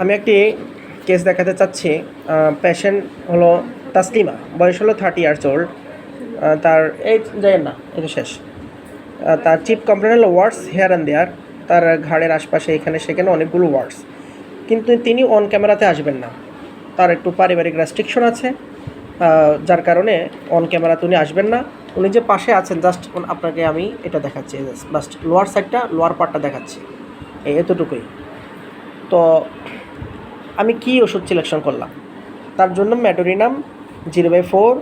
আমি একটি কেস দেখাতে চাচ্ছি পেশেন্ট হলো তাসলিমা, বয়স হলো থার্টি ইয়ার্স ওল্ড তার, এই যায় না এটা শেষ। তার চিপ কমপ্লেন হলো ওয়ার্ডস হেয়ার অ্যান্ড দেয়ার, তার ঘাড়ের আশপাশে এখানে, সেখানে অনেকগুলো ওয়ার্ডস কিন্তু তিনি অন ক্যামেরাতে আসবেন না। তার একটু পারিবারিক রেস্ট্রিকশন আছে যার কারণে অন ক্যামেরাতে উনি আসবেন না। উনি যে পাশে আছেন জাস্ট আপনাকে আমি এটা দেখাচ্ছি জাস্ট লোয়ার সাইডটা লোয়ার পার্টটা দেখাচ্ছি। এই এতটুকুই। তো আমি কি ওষুধ সিলেকশন করলাম? তার জন্য ম্যাডোরিনাম জিরো বাই ফোর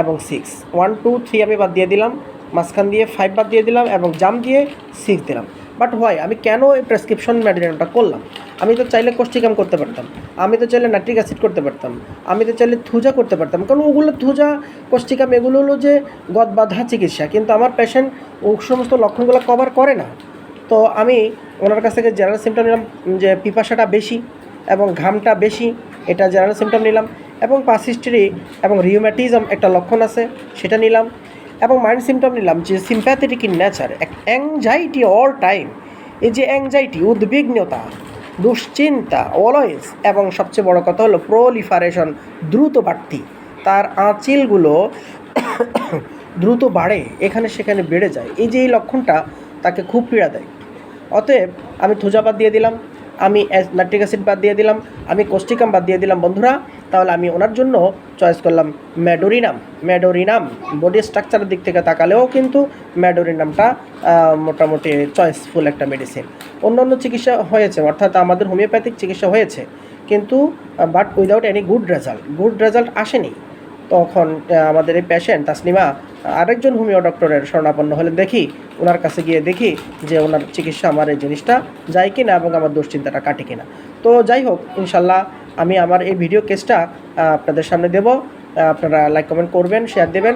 এবং সিক্স ওয়ান টু থ্রি আমি বাদ দিয়ে দিলাম, মাঝখান দিয়ে ফাইভ বাদ দিয়ে দিলাম এবং জাম দিয়ে সিক্স দিলাম। বাট হয় আমি কেন এই প্রেসক্রিপশন ম্যাডোরিনামটা করলাম? আমি তো চাইলে কোষ্টিকাম করতে পারতাম। আমি তো চাইলে নাইট্রিক অ্যাসিড করতে পারতাম। আমি তো চাইলে থুজা করতে পারতাম। কারণ ওগুলো থুজা কোষ্টিকাম এগুলো হলো যে গদ বাধা চিকিৎসা। কিন্তু আমার পেশেন্ট ও সমস্ত লক্ষণগুলো কভার করে না। তো আমি ওনার কাছ থেকে জেনারেল সিমটম নিলাম যে পিপাসাটা বেশি। এবং ঘামটা বেশি, এটা জেনারেল সিমটম নিলাম এবং পাস হিস্ট্রি এবং রিউম্যাটিজম একটা লক্ষণ আছে, সেটা নিলাম এবং মাইন্ড সিমটম নিলাম যে sympathetic in nature anxiety all time এই যে অ্যাংজাইটি উদ্বিগ্নতা, দুশ্চিন্তা অলওয়েজ এবং সবচেয়ে বড় কথা হলো প্রোলিফারেশন দ্রুত বাড়তি, তার আঁচিলগুলো দ্রুত বাড়ে, এখানে সেখানে বেড়ে যায়, এই যে এই লক্ষণটা তাকে খুব পীড়া দেয়। অতএব আমি থুজা বাদ দিয়ে দিলাম আমি নাট্রিক অ্যাসিড বাদ দিয়ে দিলাম, আমি কোস্টিকাম বাদ দিয়ে দিলাম, বন্ধুরা। তাহলে আমি ওনার জন্য চয়েস করলাম ম্যাডোরিনাম ম্যাডোরিনাম বডি স্ট্রাকচারের দিক থেকে তাকালেও কিন্তু ম্যাডোরিনামটা মোটামুটি চয়েসফুল একটা মেডিসিন অন্য অন্য চিকিৎসা হয়েছে, অর্থাৎ আমাদের হোমিওপ্যাথিক চিকিৎসা হয়েছে, কিন্তু but without any good result good result আসেনি। তখন আমাদের এই পেশেন্ট তাসলিমা আরেকজন হোমিও ডক্টরের শরণাপন্ন হলে দেখি ওনার কাছে গিয়ে দেখি যে ওনার চিকিৎসা আমার এই জিনিসটা যায় কিনা এবং আমার দুশ্চিন্তাটা কাটে কিনা। তো যাই হোক, ইনশাল্লাহ আমি আমার এই ভিডিও কেসটা আপনাদের সামনে দেব। আপনারা লাইক কমেন্ট করবেন শেয়ার দেবেন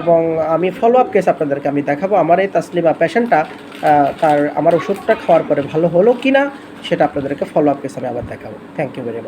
এবং আমি ফলো আপ কেস আপনাদেরকে আমি দেখাবো। আমার এই তাসলিমা পেশেন্টটা তার, আমার ওষুধটা খাওয়ার পরে ভালো হলো কি না সেটা আপনাদেরকে ফলো আপ কেস আমি আবার দেখাবো। Thank you very much